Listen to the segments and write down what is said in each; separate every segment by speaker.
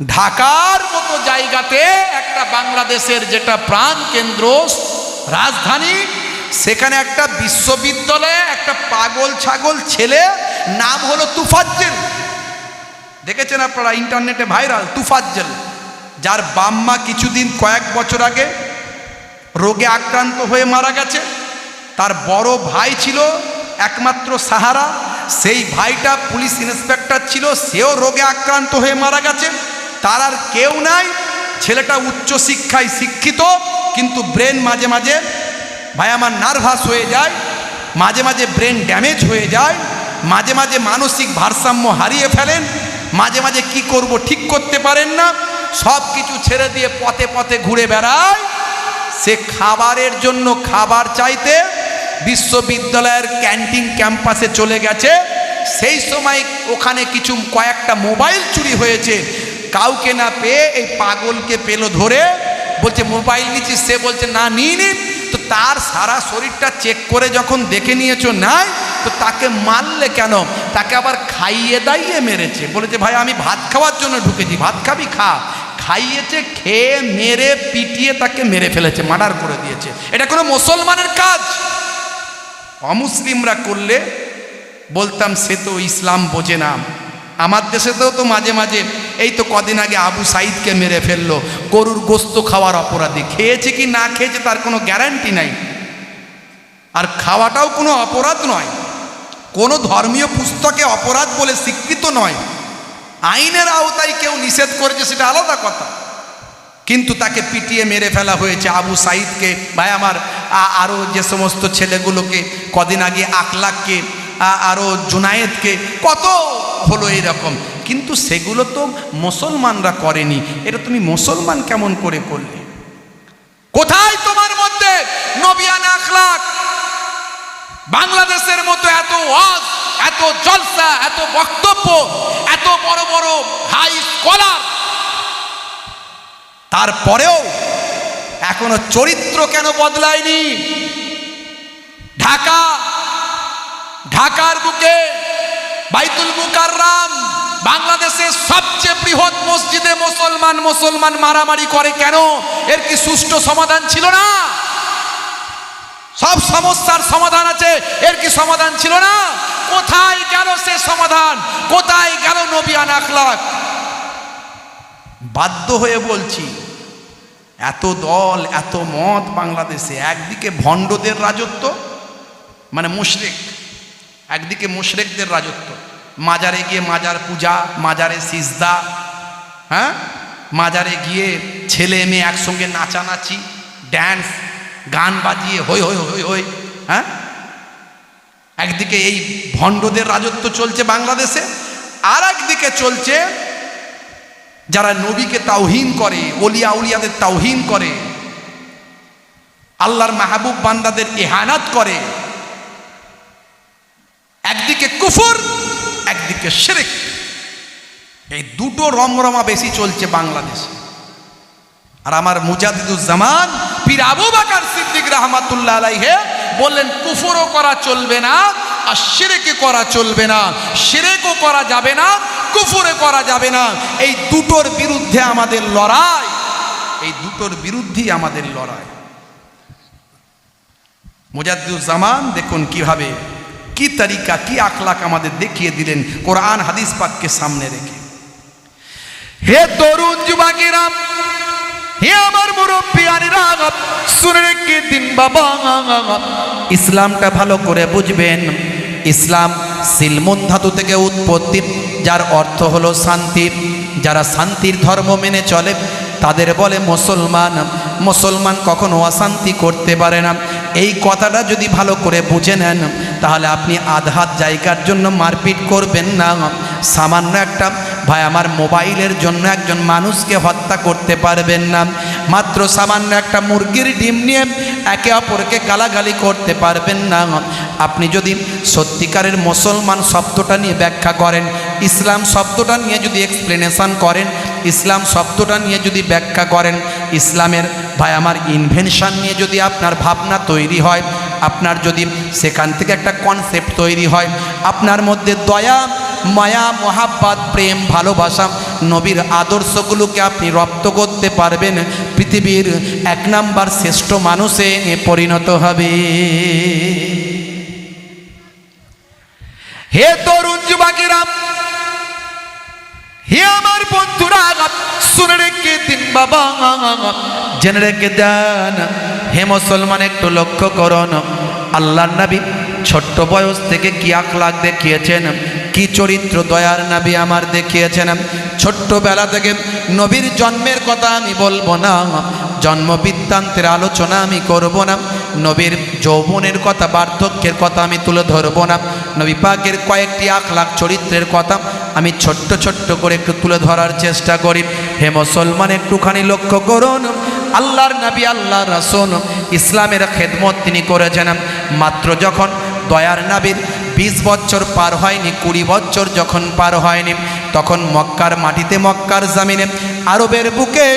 Speaker 1: ঢাকার মতো জায়গাতে একটা বাংলাদেশের যেটা প্রাণ কেন্দ্র, রাজধানী, সেখানে একটা বিশ্ববিদ্যালয়ে একটা পাগল ছাগল ছেলে, নাম হলো তুফাজ্জেল। দেখেছেন আপনারা ইন্টারনেটে ভাইরাল, তুফাজ্জেল, যার বাম্মা কিছুদিন কয়েক বছর আগে রোগে আক্রান্ত হয়ে মারা গেছে। তার বড় ভাই ছিল একমাত্র সাহারা, সেই ভাইটা পুলিশ ইন্সপেক্টর ছিল, সেও রোগে আক্রান্ত হয়ে মারা গেছে। তার আর কেউ নাই। ছেলেটা উচ্চ শিক্ষায় শিক্ষিত, কিন্তু ব্রেন মাঝে মাঝে, ভাই আমার নার্ভাস হয়ে যায়, মাঝে মাঝে ব্রেন ড্যামেজ হয়ে যায়, মাঝে মাঝে মানসিক ভারসাম্য হারিয়ে ফেলেন, মাঝে মাঝে কি করব ঠিক করতে পারেন না সব কিছু ছেড়ে দিয়ে পথে পথে ঘুরে বেড়ায়। সে খাবারের জন্য খাবার চাইতে বিশ্ববিদ্যালয়ের ক্যান্টিন ক্যাম্পাসে চলে গেছে। সেই সময় ওখানে কিছু কয়েকটা মোবাইল চুরি হয়েছে। কাউকে না পেয়ে এই পাগলকে পেল ধরে, বলছে, মোবাইল নিচ্ছিস? সে বলছে, না, নিয়ে নিন তো তার সারা শরীরটা চেক করে যখন দেখে নিয়েছো নাই, তো তাকে মারলে কেন? তাকে আবার খাইয়ে দাইয়ে মেরেছে। বলেছে, ভাই, আমি ভাত খাওয়ার জন্য ঢুকেছি, ভাত খাবি, খা। খাইয়েছে, খেয়ে, মেরে, পিটিয়ে তাকে মেরে ফেলেছে, মার্ডার করে দিয়েছে। এটা কোনো মুসলমানের কাজ? অমুসলিমরা করলে, বলতাম, সে তো ইসলাম বোঝে না। আমার দেশেতেও তো মাঝে মাঝে এই তো কদিন আগে আবু সাইদকে মেরে ফেলল, গরুর গোস্ত খাওয়ার অপরাধী। খেয়েছে কি না খেয়েছে তার কোনো গ্যারান্টি নাই। আর খাওয়াটাও কোনো অপরাধ নয়। কোনো ধর্মীয় পুস্তকে অপরাধ বলে স্বীকৃত নয়। আইনের আওতায় কেউ নিষেধ করেছে সেটা আলাদা কথা। কিন্তু তাকে পিটিয়ে মেরে ফেলা হয়েছে আবু সাইদকে। ভাই, আমার আরও যে সমস্ত ছেলেগুলোকে কদিন আগে আকলাককে আরও জুনায়েদকে, কত হলো এরকম কিন্তু সেগুলো তো মুসলমানরা করেনি। এটা তুমি মুসলমান কেমন করে করলে? কোথায় তোমার মধ্যে বাংলাদেশের মতো এত ওয়াজ, এত জলসা, এত বক্তব্য, এত বড় বড় হাই স্কলার তারপরেও এখনও চরিত্র কেন বদলায়নি? ঢাকা, ঢাকার বুকে বাইতুল মুকাররাম। বাংলাদেশের সবচেয়ে বৃহৎ মসজিদে মুসলমান মুসলমান মারামারি করে কেন? এর কি সুষ্ঠু সমাধান ছিল না? সব সমস্যার সমাধান আছে, এর কি সমাধান ছিল না? কোথায় গেল সে সমাধান? কোথায় গেল নবিয়ান আখলাক? বাধ্য হয়ে বলছি, এত দল, এত মত বাংলাদেশে, একদিকে ভণ্ডদের রাজত্ব মানে মুশরেক, একদিকে মুশরেকদের রাজত্ব। মাজারে গিয়ে মাজার পূজা, মাজারে সিজদা হ্যাঁ? মাজারে গিয়ে ছেলে মেয়ে একসঙ্গে নাচানাচি ড্যান্স গান বাজিয়ে হই হই হই হই হ্যাঁ? একদিকে এই ভণ্ডদের রাজত্ব চলছে বাংলাদেশে আর একদিকে চলছে যারা নবীকে তাওহিন করে অলিয়া উলিয়াদের তাওহিন করে, আল্লাহর মাহবুব বান্দাদের এহানাত করে, একদিকে কুফর একদিকে শিরিক। এই দুটো রমরমা বেশি চলছে বাংলাদেশে। আর আমার মুজাদিদুজ্জামান পীর আবু বাকার সিদ্দিক রহমাতুল্লাহ আলাইহে বললেন, কুফরও করা চলবে না, আর শিরেকে করা চলবে না, শিরেকও করা যাবে না কুফরে করা যাবে না। এই দুটোর বিরুদ্ধে আমাদের লড়াই, এই দুটোর বিরুদ্ধেই আমাদের লড়াই। মুজাদ্দুজ্জামান দেখুন কীভাবে কি তরিকা, কি আখলাক আমাদের দেখিয়ে দিলেন কোরআন হাদিস পাককে সামনে রেখে। হে তরুণ যুবাকেরাম হে আমার মুরব্বী শুনে রেখে দিন বাবা। ইসলামটা ভালো করে বুঝবেন। ইসলাম সিলমুন ধাতু থেকে উৎপত্তি, যার অর্থ হলো শান্তি। যারা শান্তির ধর্ম মেনে চলে, তাদের বলে মুসলমান। মুসলমান কখনো অশান্তি করতে পারে না। এই কথাটা যদি ভালো করে বুঝে নেন, তাহলে আপনি আধাত জায়গার জন্য মারপিট করবেন না। সামান্য একটা, ভাই, আমার মোবাইলের জন্য একজন মানুষকে হত্যা করতে পারবেন না। মাত্র সামান্য একটা মুরগির ডিম নিয়ে একে অপরকে গালাগালি করতে পারবেন না। আপনি যদি সত্যিকারের মুসলমান শব্দটা নিয়ে ব্যাখ্যা করেন, ইসলাম শব্দটা নিয়ে যদি এক্সপ্লেনেশন করেন, ইসলাম শব্দটা নিয়ে যদি ব্যাখ্যা করেন ইসলামের, ভাই, আমার ইনভেনশন নিয়ে যদি আপনার ভাবনা তৈরি হয়, আপনার যদি সেখান থেকে একটা কনসেপ্ট তৈরি হয়, আপনার মধ্যে দয়া, মায়া, মহাব্বাত, প্রেম, ভালোবাসা, নবীর আদর্শগুলোকে আপনি রপ্ত করতে পারবেন, পৃথিবীর এক নাম্বার শ্রেষ্ঠ মানুষে পরিণত হবে। হে তরুণ যুবকেরা, হে আমার বাবা, জেনে রেখে দেন, হে মুসলমান, একটু লক্ষ্য করুন। আল্লাহ নবী ছোট্ট বয়স থেকে কি আখলাখ দেখিয়েছেন, কি চরিত্র দয়ার নবী আমার দেখিয়েছেন। ছোট্টবেলা থেকে নবীর জন্মের কথা আমি বলব না, জন্ম বৃত্তান্তের আলোচনা আমি করব না, নবীর যৌবনের কথা বার্ধক্যের কথা আমি তুলে ধরবো না। নবী পাকের কয়েকটি আখলাখ চরিত্রের কথা আমি ছোট্ট ছোট্ট করে একটু তুলে ধরার চেষ্টা করি। হে মুসলমান, একটুখানি লক্ষ্য করুন। আল্লাহর নবী আল্লাহ রাসুন ইসলামের খেদমত তিনি করেছেন। মাত্র যখন দয়ার নাবির বিশ বছর পার হয়নি, কুড়ি বছর যখন পার হয়নি, তখন মক্কার মাটিতে, মক্কার জামিনে, আরবের বুকে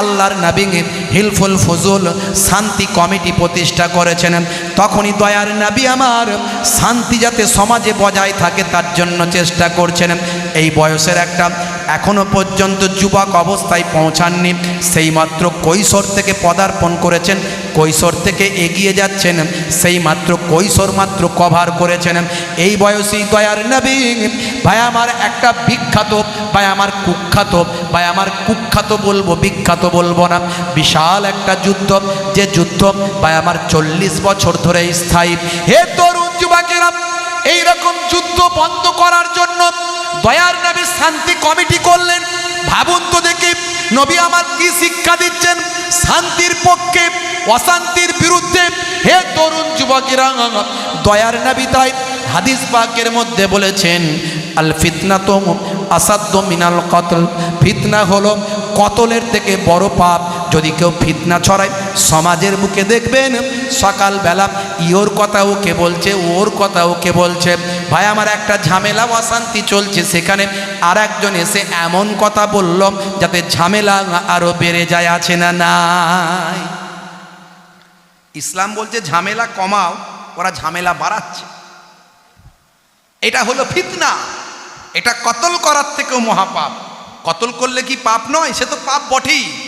Speaker 1: আল্লাহর নাবিঙে হিলফুল ফজুল শান্তি কমিটি প্রতিষ্ঠা করেছেন। তখনই দয়ার নাবি আমার শান্তি যাতে সমাজে বজায় থাকে তার জন্য চেষ্টা করছেন। এই বয়সের একটা এখনও পর্যন্ত যুবক অবস্থায় পৌঁছাননি। সেই মাত্র কৈশোর থেকে পদার্পণ করেছেন। কৈশোর থেকে এগিয়ে যাচ্ছেন, সেই মাত্র কৈশোর মাত্র কভার করেছেন। এই বয়সী দয়ার নবী, ভাই আমার একটা বিখ্যাত, ভাই আমার কুখ্যাত, ভাই আমার কুখ্যাত বলব, বিখ্যাত বলব না। বিশাল একটা যুদ্ধ, যে যুদ্ধ, ভাই আমার চল্লিশ বছর ধরে স্থায়ী। হে তরুণ যুবকেরা, এইরকম যুদ্ধ বন্ধ করার জন্য দয়ার নবী শান্তি কমিটি করলেন। ভাবুন তো দেখি নবী আমার কি শিক্ষা দিচ্ছেন? শান্তির পক্ষে, অশান্তির বিরুদ্ধে। হে তরুণ যুবকেরা, দয়ার নবী তাই হাদিস পাকের মধ্যে বলেছেন, আল ফিতনা তো আসাদ্য মিনাল কতল। ফিতনা হলো কতলের থেকে বড় পাপ। যদি কেউ ফিতনা ছড়ায় সমাজের মুখে দেখবেন, সকালবেলা ইওর কথা ওকে বলছে, ওর কথা ওকে বলছে। ভাই, আমার একটা ঝামেলা, অশান্তি চলছে। সেখানে আর একজন এসে এমন কথা বলল, যাতে ঝামেলা আরও বেড়ে যায়, আছে না নাই? ইসলাম বলছে, ঝামেলা কমাও, ওরা ঝামেলা বাড়াচ্ছে। এটা হলো ফিতনা। এটা কতল করার থেকেও মহাপাপ। কতল করলে কি পাপ নয়? সে তো পাপ বটেই।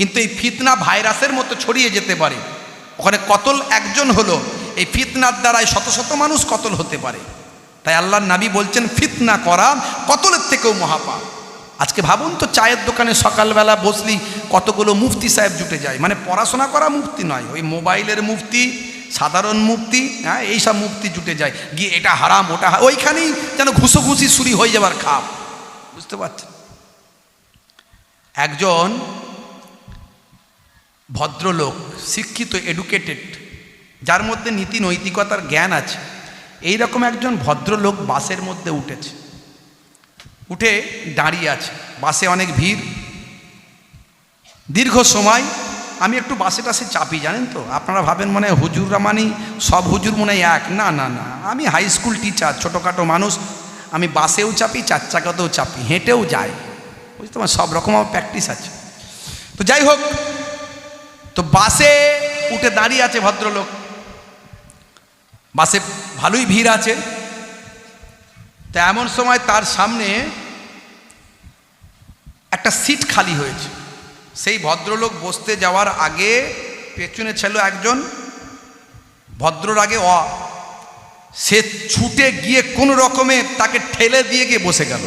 Speaker 1: কিন্তু এই ফিতনা ভাইরাসের মতো ছড়িয়ে যেতে পারে। ওখানে কতল একজন হলো, এই ফিতনার দ্বারাই শত শত মানুষ কতল হতে পারে। তাই আল্লাহর নাবি বলছেন, ফিতনা করা কতলের থেকেও মহাপাপ। আজকে ভাবুন তো, চায়ের দোকানে সকালবেলা বসলি কতগুলো মুফতি সাহেব জুটে যায়। মানে পড়াশোনা করা মুফতি নয়, ওই মোবাইলের মুফতি, সাধারণ মুক্তি হ্যাঁ এইসব মুক্তি জুটে যায়। গিয়ে এটা হারাম, ওটা ওইখানেই যেন ঘুষোঘুষি শুরু হয়ে যাবার খাপ। বুঝতে পারছেন? একজন ভদ্রলোক, শিক্ষিত এডুকেটেড যার মধ্যে নীতি নৈতিকতার জ্ঞান আছে এই রকম একজন ভদ্রলোক বাসের মধ্যে উঠেছে। উঠে দাঁড়িয়ে আছে। বাসে অনেক ভিড়। দীর্ঘ সময় আমি একটু বাসে টাসে চাপি, জানেন তো? আপনারা ভাবেন মনে হুজুররা মানে সব হুজুর মনে এক। না না না। আমি হাই স্কুল টিচার ছোটোখাটো মানুষ। আমি বাসেও চাপি চার চাকাতেও চাপি, হেঁটেও যাই। বুঝতে পার সব রকম আমার প্র্যাকটিস আছে। তো যাই হোক তো বাসে উঠে দাঁড়িয়ে আছে ভদ্রলোক। বাসে ভালোই ভিড় আছে। তা এমন সময় তার সামনে একটা সিট খালি হয়েছে। সেই ভদ্রলোক বসতে যাওয়ার আগে পেছনে ছিল একজন ভদ্রর আগে অ। সে ছুটে গিয়ে কোনো রকমে তাকে ঠেলে দিয়ে গিয়ে বসে গেল।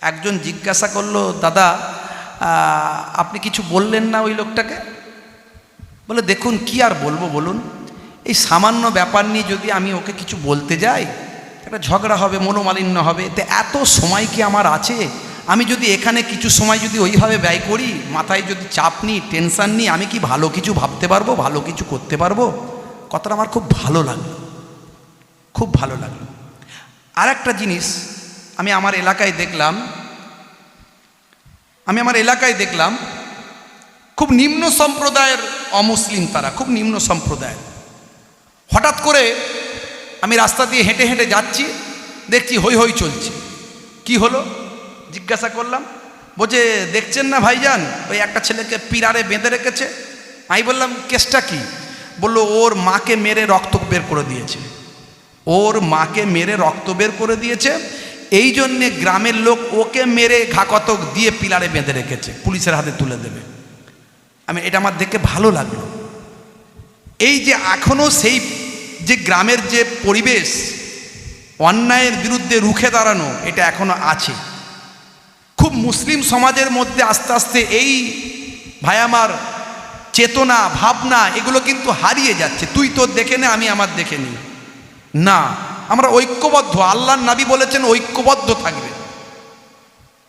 Speaker 1: একজন জিজ্ঞাসা করল, দাদা আপনি কিছু বললেন না ওই লোকটাকে? বলে, দেখুন, কি আর বলব বলুন? এই সামান্য ব্যাপার নিয়ে যদি আমি ওকে কিছু বলতে যাই, একটা ঝগড়া হবে, মনোমালিন্য হবে, তো এত সময় কি আমার আছে? আমি যদি এখানে কিছু সময় যদি ওইভাবে ব্যয় করি, মাথায় যদি চাপ নিই, টেনশান নিই, আমি কি ভালো কিছু ভাবতে পারব, ভালো কিছু করতে পারব? কথাটা আমার খুব ভালো লাগল। খুব ভালো লাগল। আর একটা জিনিস আমি আমার এলাকায় দেখলাম আমি আমার এলাকায় দেখলাম, খুব নিম্ন সম্প্রদায়ের অমুসলিম তারা, খুব নিম্ন সম্প্রদায়ের। হঠাৎ করে আমি রাস্তা দিয়ে হেঁটে হেঁটে যাচ্ছি, দেখছি হই হই চলছে। কি হলো? জিজ্ঞাসা করলাম, বলছে, দেখছেন না ভাইজান? ওই একটা ছেলেকে পিরারে বেঁধে রেখেছে? আমি বললাম, কেসটা কি? বলল, ওর মাকে মেরে রক্ত বের করে দিয়েছে। ওর মাকে মেরে রক্ত বের করে দিয়েছে এই জন্যে গ্রামের লোক ওকে মেরে ঘাকতক দিয়ে পিলারে বেঁধে রেখেছে, পুলিশের হাতে তুলে দেবে। আমি, এটা আমার দেখে ভালো লাগল। এই যে এখনও সেই যে গ্রামের যে পরিবেশ, অন্যায়ের বিরুদ্ধে রুখে দাঁড়ানো, এটা এখনও আছে। খুব মুসলিম সমাজের মধ্যে আস্তে আস্তে এই ভাই আমার চেতনা, ভাবনা, এগুলো কিন্তু হারিয়ে যাচ্ছে। তুই তোর দেখে নে, আমি আমার দেখে নিই। না আমরা ঐক্যবদ্ধ, আল্লাহর নাবি বলেছেন ঐক্যবদ্ধ থাকবে।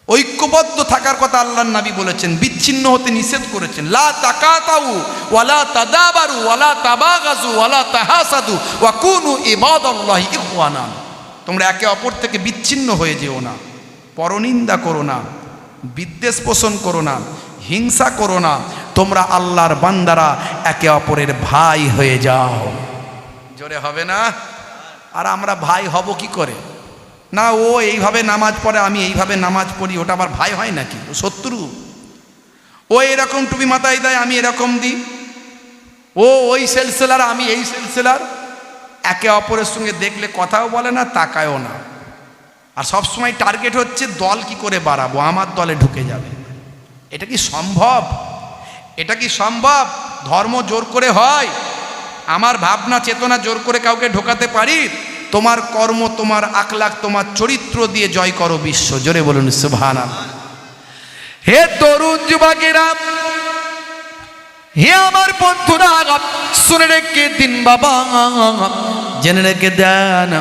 Speaker 1: ঐক্যবদ্ধ থাকার কথা আল্লাহর নাবি বলেছেন, বিচ্ছিন্ন হতে নিষেধ করেছেন। লা ওয়ালা তাদাবারু তোমরা একে অপর থেকে বিচ্ছিন্ন হয়ে যেও না, পরনিন্দা করো না, বিদ্বেষ পোষণ করো না, হিংসা করো না, তোমরা আল্লাহর বান্দারা একে অপরের ভাই হয়ে যাও। জোরে হবে না? আর আমরা ভাই হব কি করে? না, ও এইভাবে নামাজ পড়ে, আমি এইভাবে নামাজ পড়ি, ওটা আমার ভাই হয় নাকি? ও শত্রু। ও এরকম টুপি মাথায় দেয়, আমি এরকম দিই। ও ওই সেলসেলার, আমি এই সেলসেলার। একে অপরের সঙ্গে দেখলে কথাও বলে না, তাকায়ও না। আর সবসময় টার্গেট হচ্ছে, দল কি করে বাড়াবো? আমার দলে ঢুকে যাবে। এটা কি সম্ভব? এটা কি সম্ভব? ধর্ম জোর করে হয়? আমার ভাবনা, চেতনা জোর করে কাউকে ঢোকাতে পারি? তোমার কর্ম, তোমার আখলাখ, তোমার চরিত্র দিয়ে জয় করো বিশ্ব। জোরে বলুন সুভানা হে তরুণ যুবকেরা, হে আমার বন্ধুরা, শুনে রেখে দিন বাবা, জেনে রেখে দেন।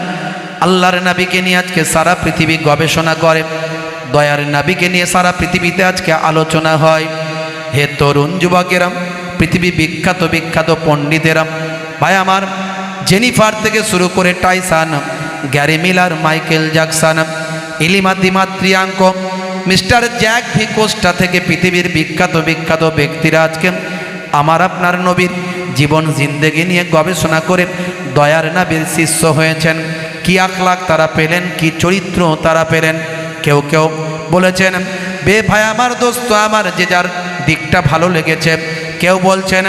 Speaker 1: আল্লাহর নাবিকে নিয়ে আজকে সারা পৃথিবী গবেষণা করে। দয়ার নাবিকে নিয়ে সারা পৃথিবীতে আজকে আলোচনা হয়। হে তরুণ যুবকেরাম পৃথিবী বিখ্যাত বিখ্যাত পণ্ডিতেরাম ভাই, আমার জেনিফার থেকে শুরু করে Tyson, Gary Miller, Michael Jackson, ইলিমা দিমাত্রিয়াঙ্ক, মিস্টার জ্যাক ভিকোস্টা থেকে পৃথিবীর বিখ্যাত বিখ্যাত ব্যক্তিরা আজকে আমার আপনার নবীর জীবন, জিন্দেগি নিয়ে গবেষণা করে দয়ার নাবির শিষ্য হয়েছেন। কি আখলাখ তারা পেলেন, কি চরিত্র তারা পেলেন, কেউ কেউ বলেছেন, বে ভাই, আমার দোস্ত, আমার যে যার দিকটা ভালো লেগেছে। কেউ বলছেন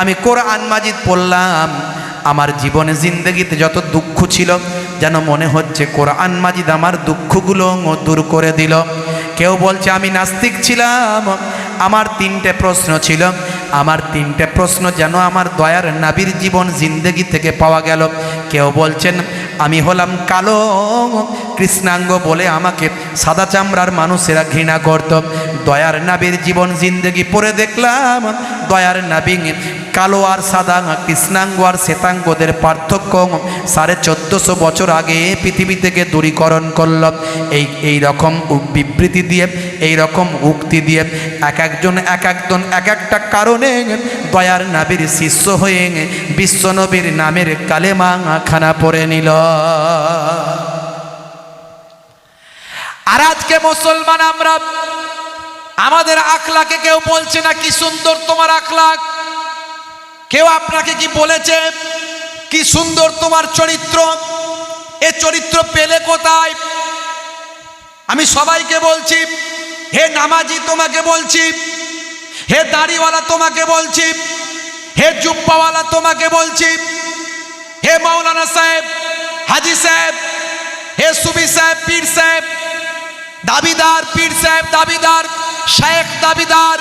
Speaker 1: আমি কোরআন মাজিদ পড়লাম। আমার জীবনে জিন্দগিতে যত দুঃখ ছিল, যেন মনে হচ্ছে কোরআন মাজিদ আমার দুঃখগুলো দূর করে দিল। কেউ বলছে, আমি নাস্তিক ছিলাম। আমার তিনটে প্রশ্ন ছিল। আমার তিনটে প্রশ্ন যেন আমার দয়ার নাবির জীবন জিন্দগি থেকে পাওয়া গেল। কেউ বলছেন, আমি হলাম কালো। কৃষ্ণাঙ্গ বলে আমাকে সাদা চামড়ার মানুষেরা ঘৃণা করত। দয়ার নাবির জীবন জিন্দগি পড়ে দেখলাম। দয়ার নাবি কালো আর সাদা, কৃষ্ণাঙ্গ আর শ্বেতাঙ্গদের পার্থক্য। সাড়ে চোদ্দোশো বছর আগে পৃথিবী থেকে দূরীকরণ করল। এই এই রকম বিবৃতি দিয়ে, এই রকম উক্তি দিয়ে এক একজন এক একজন, এক একটা কারণে দয়ার নাবির শিষ্য হয়ে বিশ্বনবীর নামের কালেমা খানা পড়ে নিল। আর আজকে মুসলমান আমরা আমাদের আখলাকে কেউ বলছে না, কি সুন্দর তোমার আখলাক। কেউ আপনাকে কি বলেছে, কি সুন্দর তোমার চরিত্র, এ চরিত্র পেলে কোথায়? আমি সবাইকে বলছি, হে নামাজি তোমাকে বলছি, হে দাড়িওয়ালা তোমাকে বলছি, হে জুব্বাওয়ালা তোমাকে বলছি, হে মৌলানা সাহেব, হাজি সাহেব, হে সুবি সাহেব, পীর সাহেব দাবিদার, পীর সাহেব দাবিদার শেখ দাবিদার,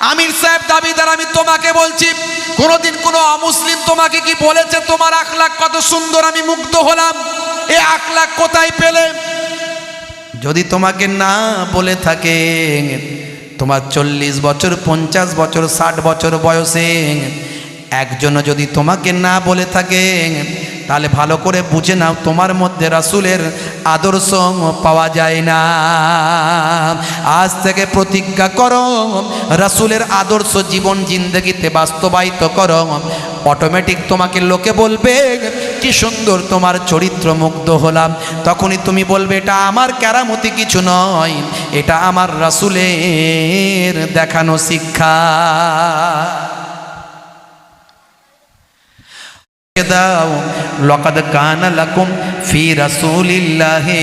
Speaker 1: আমির সাহেব দাবিদার, আমি তোমাকে বলছি, কোনোদিন কোনো অমুসলিম তোমাকে কি বলেছে, তোমার আখলাখ কত সুন্দর, আমি মুগ্ধ হলাম। এ আখলাখ কোথায় পেলে? যদি তোমাকে না বলে থাকে, তোমার চল্লিশ বছর, পঞ্চাশ বছর, ষাট বছর বয়সে একজনও যদি তোমাকে না বলে থাকে, তাহলে ভালো করে বুঝে নাও, তোমার মধ্যে রাসুলের আদর্শ পাওয়া যায় না। আজ থেকে প্রতিজ্ঞা করো, রাসুলের আদর্শ জীবন জিন্দগিতে বাস্তবায়িত করো। অটোমেটিক তোমাকে লোকে বলবে, কি সুন্দর তোমার চরিত্র মুগ্ধ হলাম। তখনই তুমি বলবে, এটা আমার কেরামতি কিছু নয়, এটা আমার রাসুলের দেখানো শিক্ষা। দাও, লকাদ কানা লাকুম ফি রাসূলিল্লাহি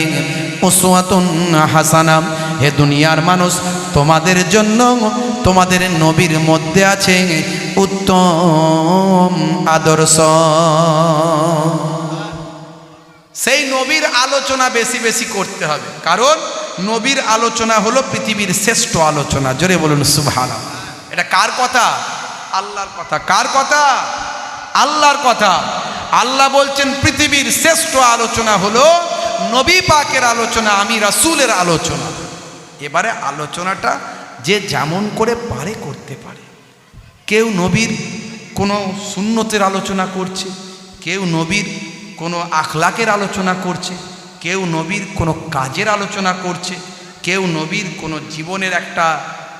Speaker 1: উসওয়াতুন হাসানা। হে দুনিয়ার মানুষ, তোমাদের জন্য তোমাদের নবীর মধ্যে আছে উত্তম আদর্শ। সেই নবীর আলোচনা বেশি বেশি করতে হবে। কারণ নবীর আলোচনা হলো পৃথিবীর শ্রেষ্ঠ আলোচনা। জোরে বলুন সুবহান এটা কার কথা? আল্লাহর কথা। কার কথা? আল্লাহর কথা। আল্লাহ বলছেন, পৃথিবীর শ্রেষ্ঠ আলোচনা হলো নবী পাকের আলোচনা, আমি রাসুলের আলোচনা। এবারে আলোচনাটা যে যেমন করে পারে করতে পারে। কেউ নবীর কোনো সুন্নতের আলোচনা করছে, কেউ নবীর কোনো আখলাকের আলোচনা করছে, কেউ নবীর কোনো কাজের আলোচনা করছে, কেউ নবীর কোনো জীবনের একটা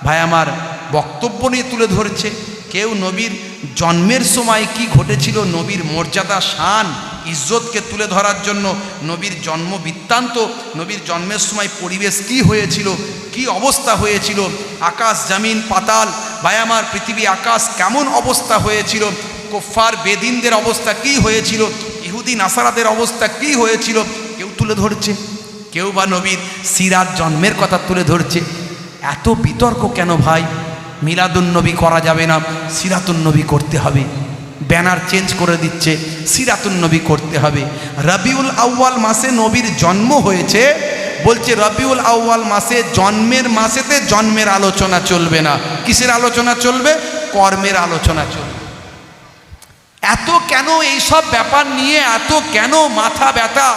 Speaker 1: ভাই, আমার বক্তব্য নিয়ে তুলে ধরছে, কেউ নবীর জন্মের সময় কি ঘটেছিল, নবীর মর্যাদা, শান, ইজ্জতকে তুলে ধরার জন্য, নবীর জন্ম বৃত্তান্ত, নবীর জন্মের সময় পরিবেশ কি হয়েছিল, কি অবস্থা হয়েছিল, আকাশ, জামিন, পাতাল, ভাই, আমার পৃথিবী, আকাশ কেমন অবস্থা হয়েছিল কোফার বেদিনদের অবস্থা কি হয়েছিল, ইহুদি, নাসারাদের অবস্থা কি হয়েছিল, কেউ তুলে ধরছে, কেউ বা নবীর সিরাত জন্মের কথা তুলে ধরছে এত বিতর্ক কেন ভাই? মিলাদুন্নবী করা যাবে না, সিরাতুন্নবী করতে হবে। ব্যানার চেঞ্জ করে দিচ্ছে, সিরাতুন্নবী করতে হবে। রবিউল আউয়াল মাসে নবীর জন্ম হয়েছে, বলছে রবিউল আউয়াল মাসে জন্মের মাসেতে জন্মের আলোচনা চলবে না। কিসের আলোচনা চলবে? কর্মের আলোচনা চলবে। এত কেন এইসব ব্যাপার নিয়ে, এত কেন মাথা ব্যথা?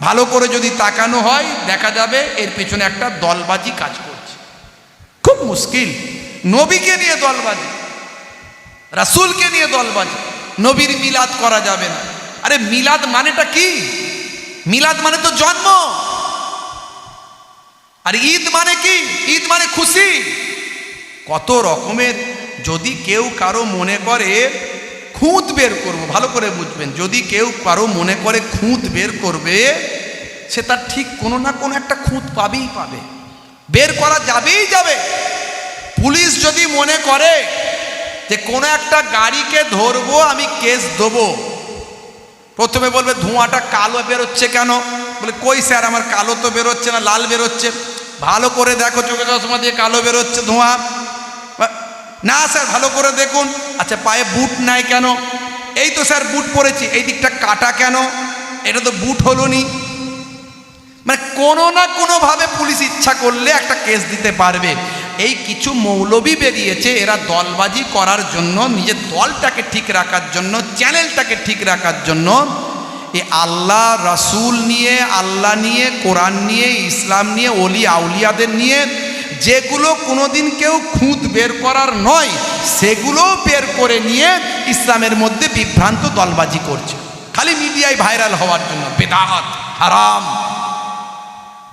Speaker 1: ভালো করে যদি তাকানো হয়, দেখা যাবে এর পেছনে একটা দলবাজি কাজ করছে। খুব মুশকিল। নবীকে নিয়ে দলবাজি, রাসুলকে নিয়ে দলবাজি, নবীর মিলাদ করা যাবে না। আরে মিলাদ মানেটা কি? মিলাদ মানে তো জন্ম। আর ঈদ মানে কি? ঈদ মানে খুশি। কত রকমের, যদি কেউ কারও মনে করে খুঁত বের করব, ভালো করে বুঝবেন। যদি কেউ কারও মনে করে খুঁত বের করবে, সে তার ঠিক কোনো না কোনো একটা খুঁত পাবেই পাবে। বের করা যাবেই যাবে। পুলিশ যদি মনে করে যে কোনো একটা গাড়িকে ধরবো, আমি কেস দেবো। প্রথমে বলবে, ধোঁয়াটা কালো বেরোচ্ছে কেন? বলে, কই স্যার, আমার কালো তো বেরোচ্ছে না, লাল বেরোচ্ছে। ভালো করে দেখো, চোখে চশমা দিয়ে কালো বেরোচ্ছে ধোঁয়া। না, স্যার, ভালো করে দেখুন। আচ্ছা পায়ে বুট নাই কেন? এই তো, স্যার, বুট পরেছি। এই দিকটা কাটা কেন? এটা তো বুট হলো নি মানে কোনো না কোনোভাবে পুলিশ ইচ্ছা করলে একটা কেস দিতে পারবে। এই কিছু মৌলবি বেরিয়েছে, এরা দলবাজি করার জন্য, নিজের দলটাকে ঠিক রাখার জন্য, চ্যানেলটাকে ঠিক রাখার জন্য, এ আল্লাহ রাসূল নিয়ে, আল্লাহ নিয়ে, কোরআন নিয়ে, ইসলাম নিয়ে অলি আউলিয়াদের নিয়ে যেগুলো কোনোদিন কেউ খুঁত বের করার নয় সেগুলো বের করে নিয়ে ইসলামের মধ্যে বিভ্রান্ত দলবাজি করছে। খালি মিডিয়ায় ভাইরাল হওয়ার জন্য, বেদাত হারাম।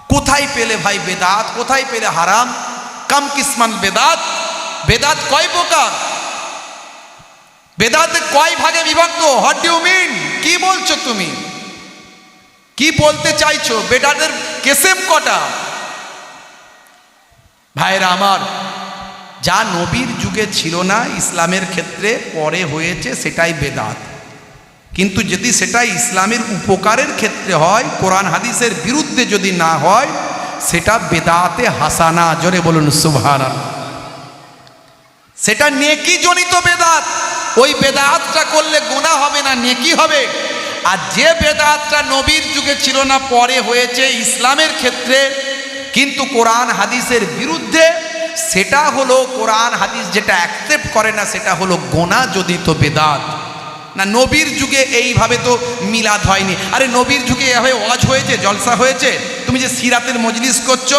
Speaker 1: কোথায় পেলে ভাই বেদাত? কোথায় পেলে হারাম? কাম কিসমান বেদাত? বেদাত কয় প্রকার? বেদাত কয় ভাগে বিভক্ত? হোয়াট ডু মিন কি বলছো তুমি? কি বলতে চাইছো? বেদাতের কেসেম কটা? ভাইরা আমার, যা নবীর যুগে ছিল না, ইসলামের ক্ষেত্রে পরে হয়েছে সেটাই বেদাত। কিন্তু যদি সেটা ইসলামের উপকারের ক্ষেত্রে হয়, কোরআন হাদিসের বিরুদ্ধে যদি না হয়, সেটা বেদাতে হাসানা। জোরে বলুন সুভান সেটা নেকি জনিত বেদাত। ওই বেদাতটা করলে গোনা হবে না, নেকি হবে? আর যে বেদাতটা নবীর যুগে ছিল না, পরে হয়েছে ইসলামের ক্ষেত্রে কিন্তু কোরআন হাদিসের বিরুদ্ধে সেটা হলো কোরআন হাদিস যেটা অ্যাকসেপ্ট করে না, সেটা হলো গোনা যদি তো বেদাত। না, নবীর যুগে এইভাবে তো মিলাদ হয়নি। আরে, নবীর যুগে এভাবে ওয়াজ হয়েছে, জলসা হয়েছে? তুমি যে সিরাতের মজলিস করছ,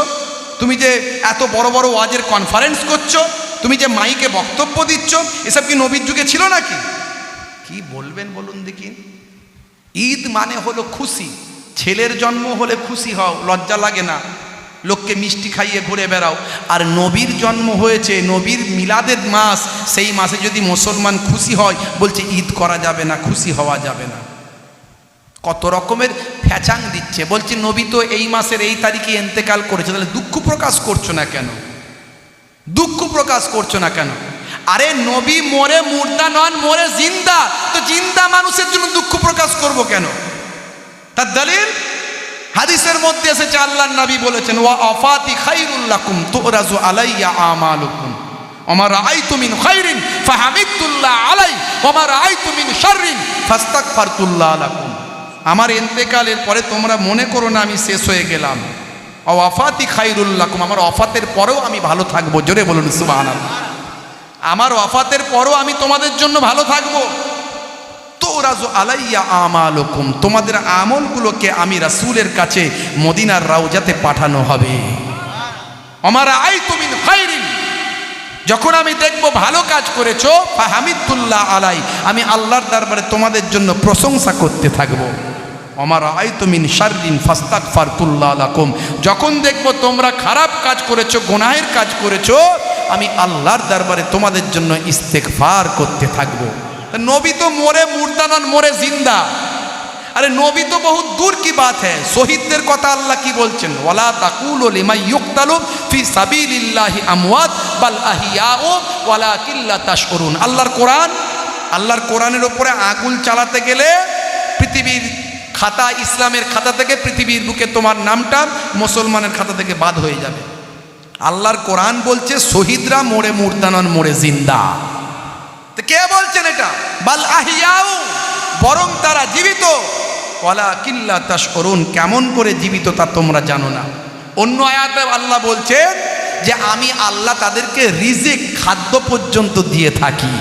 Speaker 1: তুমি যে এত বড় বড় ওয়াজের কনফারেন্স করছ, তুমি যে মাইকে বক্তব্য দিচ্ছ, এসব কি নবীর যুগে ছিল নাকি? কি বলবেন বলুন দেখি। ঈদ মানে হলো খুশি। ছেলের জন্ম হলে খুশি হও, লজ্জা লাগে না। লোককে মিষ্টি খাইয়ে ঘুরে বেড়াও। আর নবীর জন্ম হয়েছে, নবীর মিলাদের মাস, সেই মাসে যদি মুসলমান খুশি হয়, বলছে, ঈদ করা যাবে না, খুশি হওয়া যাবে না। কত রকমের ফ্যাচাং দিচ্ছে। বলছে, নবী তো এই মাসের এই তারিখে এন্তেকাল করেছে, তাহলে দুঃখ প্রকাশ করছ না কেন? দুঃখ প্রকাশ করছ না কেন? আরে, নবী মরে মুর্দা নন, মরে জিন্দা। তো জিন্দা মানুষের জন্য দুঃখ প্রকাশ করব কেন? তার দলিল? হাদিসের মধ্যে এসেছে আল্লাহর নবী বলেছেন, ওয়া আফাতি খাইরুল্লাকুম তুরাজু আলাইয়া আমালুকুম। ওমা রাআইতু মিন খাইরিন ফাহামিদুল্লাহ আলাই, ওমা রাআইতু মিন শাররিন ফাস্তাগফারতুল্লাহ লাকুম। আমার এন্তেকালের পরে তোমরা মনে করো না আমি শেষ হয়ে গেলাম। অফাতি খাইরুল্লাকুম আমার অফাতের পরেও আমি ভালো থাকব। জোরে বলুন সুবাহ আমার অফাতের পরও আমি তোমাদের জন্য ভালো থাকব। আলাইয়া আমালকুম, তোমাদের আমলগুলোকে আমি রাসূলের কাছে মদিনার রাউজাতে পাঠানো হবে। আমার আই তুমি যখন আমি দেখব ভালো কাজ করেছ, ফাহামিদুল্লাহ আলাই, আমি আল্লাহর দরবারে তোমাদের জন্য প্রশংসা করতে থাকব। আমার আই তুমিন শাররিন ফাস্তাক ফারতুল্লাহ আলাকুম যখন দেখব তোমরা খারাপ কাজ করেছ, গোনাহের কাজ করেছ, আমি আল্লাহর দরবারে তোমাদের জন্য ইস্তেকফার করতে থাকব। নবী তো মোরে মুর্দানান মোরে জিন্দা। আরে নবী তো বহুত দূর কি বাত হ্যাঁ শহীদদের কথা আল্লাহ কি বলছেন? ওয়ালা তাকুলু ফি ওয়ালা আল্লাহর কোরআন, আল্লাহর কোরআনের ওপরে আগুন চালাতে গেলে পৃথিবীর খাতা, ইসলামের খাতা থেকে পৃথিবীর বুকে তোমার নামটা মুসলমানের খাতা থেকে বাদ হয়ে যাবে। আল্লাহর কোরআন বলছে, শহীদরা মোড়ে মুর্দানন মোড়ে জিন্দা। তো কে বলছেন এটা? বাল আহিয়াও বরং তারা জীবিত। ওয়ালা কিল্লা তাস করুন কেমন করে জীবিত তা তোমরা জানো না। অন্য আয়াতে আল্লাহ বলছেন যে, আমি আল্লাহ তাদেরকে রিজিক খাদ্য পর্যন্ত দিয়ে থাকি।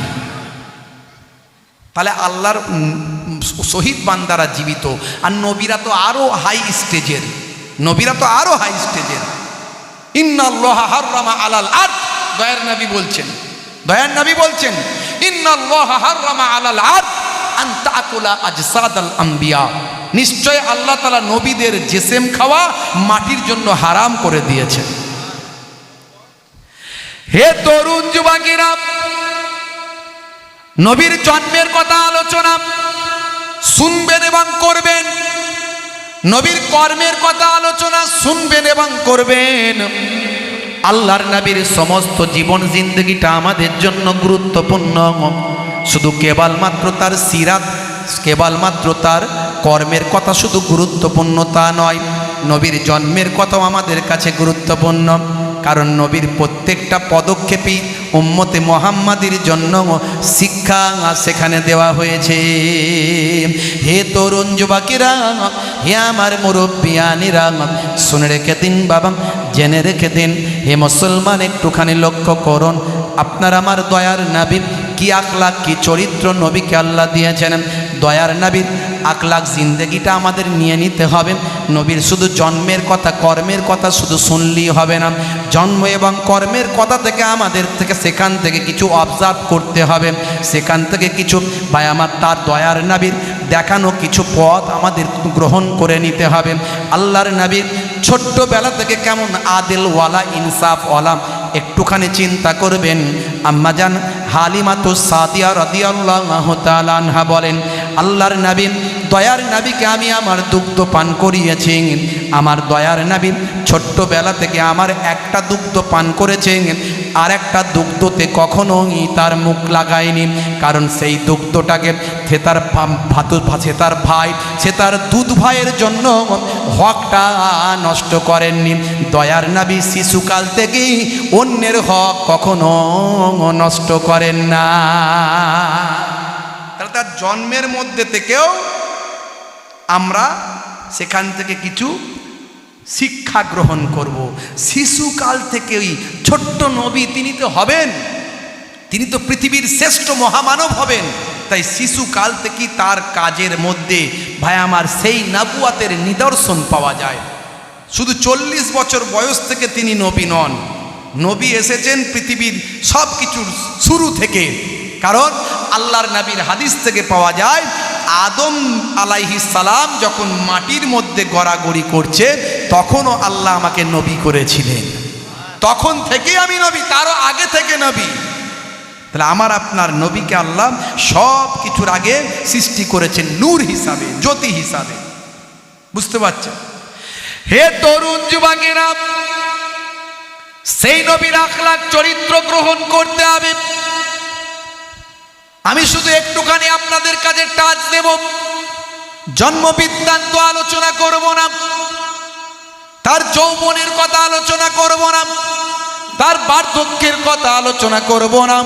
Speaker 1: তাহলে আল্লাহর শহীদ বান্দারা জীবিত। আর নবীরা তো আরও হাই স্টেজের নবীরা তো আরও হাই স্টেজের ইন্নাল্লাহ হাররামা আলাল আর্থ দয়ার নবী বলছেন। দয়ার নবী বলছেন নিশ্চয় আল্লাহ তাআলা নবীদের জেসেম খাওয়া মাটির জন্য হারাম করে দিয়েছেন। হে তরুণ যুবকেরা, নবীর জন্মের কথা আলোচনা, শুনবেন এবং করবেন। নবীর কর্মের কথা আলোচনা, শুনবেন এবং করবেন। আল্লাহর নবীর সমস্ত জীবন জিন্দগিটা আমাদের জন্য গুরুত্বপূর্ণ শুধু কেবলমাত্র তার সিরাত কেবলমাত্র তার কর্মের কথা শুধু গুরুত্বপূর্ণ তা নয়, নবীর জন্মের কথাও আমাদের কাছে গুরুত্বপূর্ণ। কারণ নবীর প্রত্যেকটা পদক্ষেপই উম্মতে মোহাম্মাদির জন্য শিক্ষা সেখানে দেওয়া হয়েছে। হে তরুণ যুবকেরা, হে আমার মুরব্বিয়ানিরা, শুনে রেখে দিন বাবা, জেনে রেখে দিন। হে মুসলমান, একটুখানি লক্ষ্য করুন, আপনার আমার দয়ার নাবিব কি আখলা কি চরিত্র নবীকে আল্লাহ দিয়েছেন? দয়ার নাবির আখলাক জিন্দেগিটা আমাদের নিয়ে নিতে হবে। নবীর শুধু জন্মের কথা, কর্মের কথা শুধু শুনলেই হবে না। জন্ম এবং কর্মের কথা থেকে আমাদের থেকে, সেখান থেকে কিছু অবজার্ভ করতে হবে। সেখান থেকে কিছু ভাই, আমার তার দয়ার নাবির দেখানো কিছু পথ আমাদের গ্রহণ করে নিতে হবে। আল্লাহর নাবির ছোট্টবেলা থেকে কেমন আদেল ওয়ালা, ইনসাফ ওয়ালা, একটুখানি চিন্তা করবেন। আম্মাজান হালিমাতু সাদিয়া রাদিয়াল্লাহু তাআলা আনহা বলেন আল্লাহর নবী, দয়ার নবীকে আমি আমার দুগ্ধ পান করিয়েছি। আমার দয়ার নবী ছোট্টবেলা থেকে আমার একটা দুগ্ধ পান করেছেন আর একটা দুগ্ধতে কখনোই তার মুখ লাগায়নি। কারণ সেই দুগ্ধটাকে সে তার সে তার ভাই, সে তার দুধ ভাইয়ের জন্য হকটা নষ্ট করেননি। দয়ার নাবি শিশুকাল থেকেই অন্যের হক কখনো নষ্ট করেন না। তার জন্মের মধ্যে থেকেও আমরা সেখান থেকে কিছু শিক্ষা গ্রহণ করব। শিশুকাল থেকেই ছোট্ট নবী তিনি তো হবেন। তিনি তো পৃথিবীর শ্রেষ্ঠ মহামানব হবেন। তাই শিশুকাল থেকেই তার কাজের মধ্যে ভাই আমার সেই নাবুয়াতের নিদর্শন পাওয়া যায়। শুধু চল্লিশ বছর বয়স থেকে তিনি নবী নন। নবী এসেছেন পৃথিবীর সব কিছুর শুরু থেকে। কারণ আল্লাহর নবীর হাদিস থেকে পাওয়া যায়, আদম সালাম যখন মাটির মধ্যে গড়াগড়ি করছে, তখনও আল্লাহ আমাকে নবী করেছিলেন। তখন থেকেই আমি নবী, তারও আগে থেকে নবী। তাহলে আমার আপনার নবীকে আল্লাহ সব কিছুর আগে সৃষ্টি করেছেন নূর হিসাবে, জ্যোতি হিসাবে। বুঝতে পারছেন? হে তরুণ যুবকেরা, সেই নবীর আখলাখ চরিত্র গ্রহণ করতে হবে। আমি শুধু একটুখানি আপনাদের কাছে টাচ দেব। জন্ম বৃত্তান্ত আলোচনা করব না। তার যৌবনের কথা আলোচনা করব না। তার বার্ধক্যের কথা আলোচনা করব না।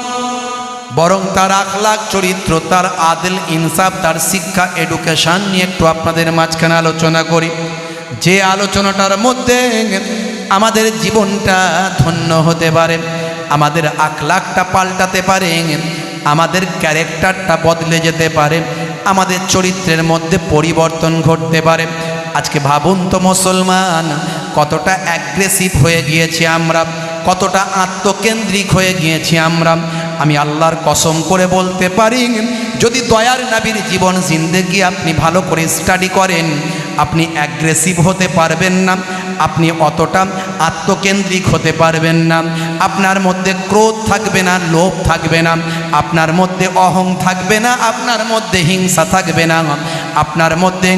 Speaker 1: বরং তার আখলাখ, চরিত্র, তার আদেল, ইনসাফ, তার শিক্ষা এডুকেশান নিয়ে একটু আপনাদের মাঝখানে আলোচনা করি। যে আলোচনাটার মধ্যে আমাদের জীবনটা ধন্য হতে পারে, আমাদের আখলাখটা পাল্টাতে পারে আমাদের ক্যারেক্টারটা বদলে যেতে পারে, আমাদের চরিত্রের মধ্যে পরিবর্তন ঘটতে পারে। আজকে ভাবুন তো মুসলমান, কতটা অ্যাগ্রেসিভ হয়ে গিয়েছি আমরা, কতটা আত্মকেন্দ্রিক হয়ে গিয়েছি আমরা। আমি আল্লাহর কসম করে বলতে পারি, যদি দয়ার নাবির জীবন জিন্দেগি আপনি ভালো করে স্টাডি করেন, আপনি অ্যাগ্রেসিভ হতে পারবেন না। আপনি অতটা আত্মকেন্দ্রিক হতে পারবেন না। আপনার মধ্যে ক্রোধ থাকবে না, লোভ থাকবে না। আপনার মধ্যে অহং থাকবে না, আপনার মধ্যে হিংসা থাকবে না। আপনার মধ্যে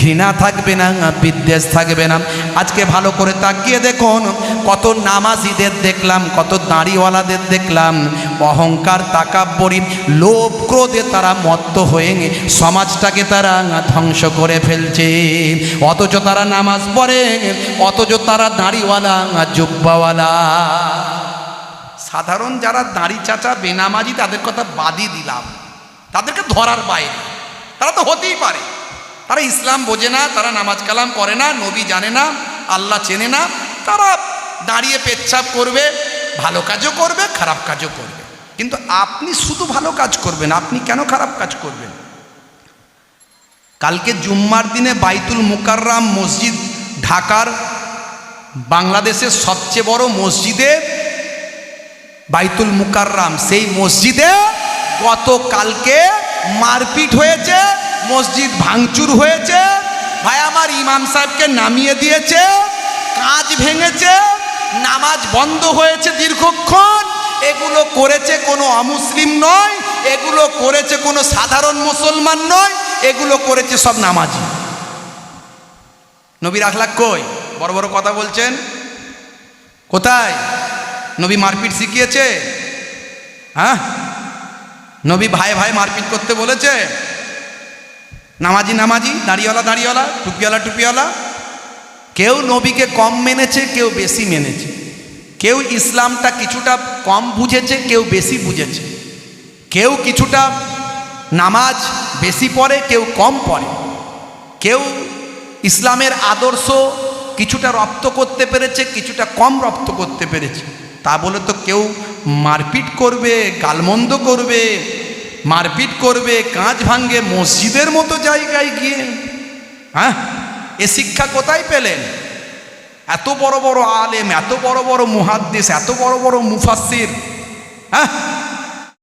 Speaker 1: ঘৃণা থাকবে না, বিদ্বেষ থাকবে না। আজকে ভালো করে তাকিয়ে দেখুন, কত নামাজিদের দেখলাম, কত দাঁড়িওয়ালাদের দেখলাম, অহংকার, তাকাব্বরী, লোভ, ক্রোধে তারা মত্ত হয়ে সমাজটাকে তারা ধ্বংস করে ফেলছে। অথচ তারা নামাজ পড়ে, অথচ তারা দাঁড়িওয়ালা, জুব্বাওয়ালা। সাধারণ যারা দাড়ি চাচা, বেনামাজি, তাদের কথা বাদই দিলাম। তাদেরকে ধরার বাইরে। তারা তো হতেই পারে। তারা ইসলাম বোঝে না, তারা নামাজ কালাম করে না, নবী জানে না, আল্লাহ চেনে না। তারা দাঁড়িয়ে পেচ্ছাপ করবে, ভালো কাজও করবে, খারাপ কাজও করবে। কিন্তু আপনি শুধু ভালো কাজ করবেন, আপনি কেন খারাপ কাজ করবেন? কালকে জুম্মার দিনে বাইতুল মুকাররাম মসজিদ, ঢাকার বাংলাদেশের সবচেয়ে বড় মসজিদে বাইতুল মুকাররাম, সেই মসজিদে গতকালকে মারপিট হয়েছে, মসজিদ ভাঙচুর হয়েছে, ভাই আমার ইমাম সাহেবকে নামিয়ে দিয়েছে, কাজ ভেঙেছে, নামাজ বন্ধ হয়েছে দীর্ঘক্ষণ, এগুলো করেছে কোনো অমুসলিম নয়, এগুলো করেছে কোনো সাধারণ মুসলমান নয়, এগুলো করেছে সব নামাজি। নবীর আখলাখ কই? বড় বড় কথা বলছেন। কোথায়? নবী মারপিট শিখিয়েছে? হ্যাঁ? নবী ভাই ভাই মারপিট করতে বলেছে। নামাজি নামাজি, দাঁড়িওয়ালা দাঁড়িওয়ালা, টুপিওয়ালা টুপিওয়ালা। কেউ নবীকে কম মেনেছে, কেউ বেশি মেনেছে। কেউ ইসলামটা কিছুটা কম বুঝেছে, কেউ বেশি বুঝেছে। কেউ কিছুটা নামাজ বেশি পড়ে, কেউ কম পড়ে। কেউ ইসলামের আদর্শ কিছুটা রপ্ত করতে পেরেছে, কিছুটা কম রপ্ত করতে পেরেছে। তা বলে তো কেউ মারপিট করবে, গালমন্দ করবে, মারপিট করবে, কাঁচ ভাঙ্গে মসজিদের মতো জায়গায় গিয়ে। হ্যাঁ? এ শিক্ষা কোথায় পেলেন? এত বড় বড় আলেম, এত বড় বড় মুহাদ্দিস, এত বড় বড় মুফাসির হ্যাঁ?